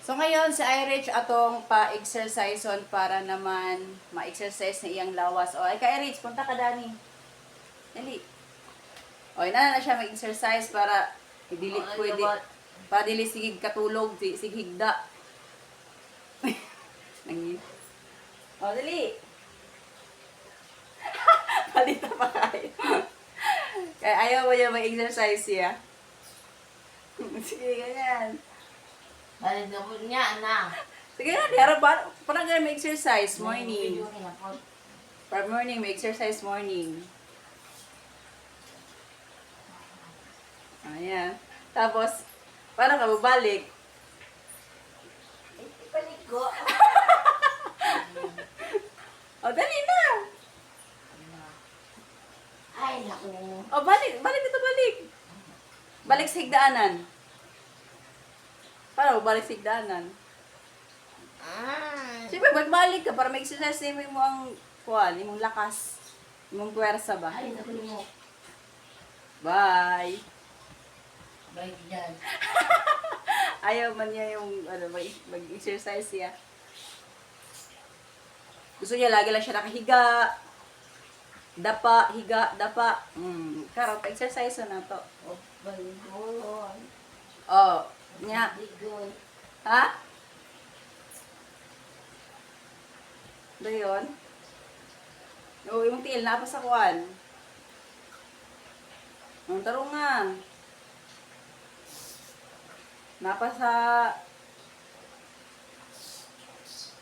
So ngayon si Irich atong pa-exercise on para naman ma-exercise na iyang lawas. O ay ka Irich, punta ka dani. Dali. O ina na siya mag-exercise para dili O, pwede lubot. para dili sigig katulog, si- sig higda. Nangin. O dali. Palita pa kayo. Kaya ayaw mo niya mag-exercise siya. Sige, ganyan. Balik na po niya, anak. Sige na, diara ba? Parang ganyan may exercise morning. Na. For morning, may exercise morning. Ayan. Tapos, parang ka babalik. Balik ko. O, dali na. Ay, naku. O, balik. Balik dito, balik. Balik sa higdaanan. Para balik sa higdaanan. Ah. Siyempre, magbalik ka para may exercise din mo ang kuwan, imong lakas, imong puwersa ba? Ay, naku mo. Bye! Balik dyan. Ayaw man niya yung ano, mag- mag-exercise siya. Gusto niya lagi lang siya nakahiga. Dapa, higa, dapa. Mm, karon pa-exercise na to. O, balik ko. Oh, nya. Balik ko. Ha? Dayon. Oo, yung tiil na pa sa kuwan. Ang tarong nga. Napa sa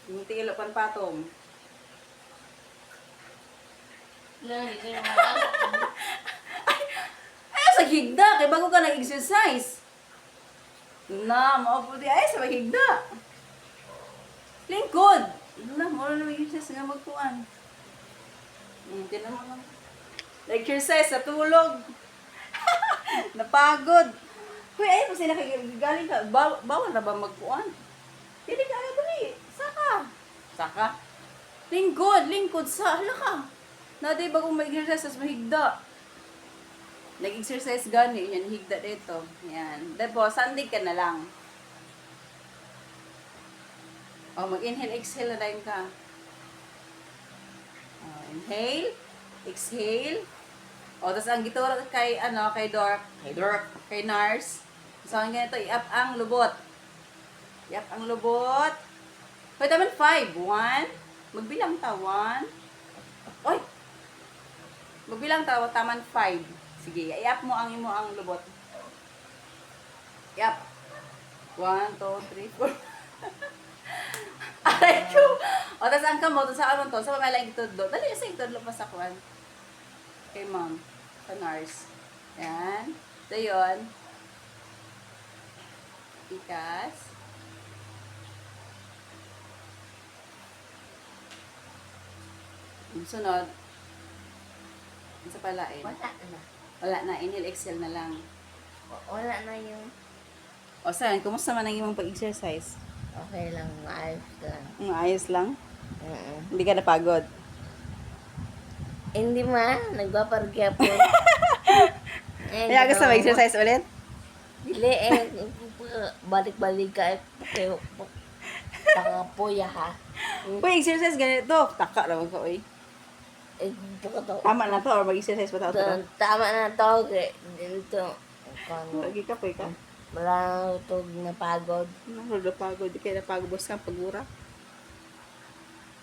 yung tiil pan patong. Mga Ay, sa higda! Kaya bago ka nag-exercise. Na, maupo di ay sa higda. Lingkod! Na, mo na nag-exercise nga magkuhan. Hmm, tinan mo lang. Nag-exercise sa tulog. Napagod. Kuya, ay, kasi nakagaling ka. Ba bawal na ba magkuhan? Hindi ka agad dali. Saka. Saka? Lingkod, lingkod sa, hala ka. Naday bagong mag-exercise sa mahigda. Nag-exercise gani, yan, higda dito. Yan. Tapos, sandig ka na lang. O, mag-inhale, exhale na rin ka. O, inhale, exhale. O, tapos ang gituro kay, ano, kay Dork, kay Dork, kay Nars. So, ang ganito, i-up ang lubot. I-up ang lubot. Pwede naman five. One. Magbilang ta. One. Oy! Magbilang ta. Taman five. Sige, i-up mo ang imo ang lubot. I-up. One, two, three, four. Aray ko! O, tapos ang kamot, sa ano to, sa pamalang itudlo. Dali, sa itudlo pa sa kwan. Kay ma'am. Sa nurse. Yan. Ito yun. Ikas. Sunod. Yung sa palain. Wala na. Wala na, inhale, exhale na lang. Wala na yung... O, saan? Kumusta man ang imong pag-exercise? Okay lang, maayos lang. Ang ayos lang? Oo. Hindi ka napagod? Hindi man, nagpaparkya po. eh, Kaya gusto mag-exercise ulit? Dili eh, balik-balik ka eh. Taka po ya ha. Uy, exercise ganito. Taka naman ka, uy. Eh, baka to. Tama na to, or mag-exercise pa. Ta- Tama na to, kaya dito. Kano, Lagi ka, uy ka. wala to napagod. Ano, napagod. Di kayo napagod. Basta kang pagura.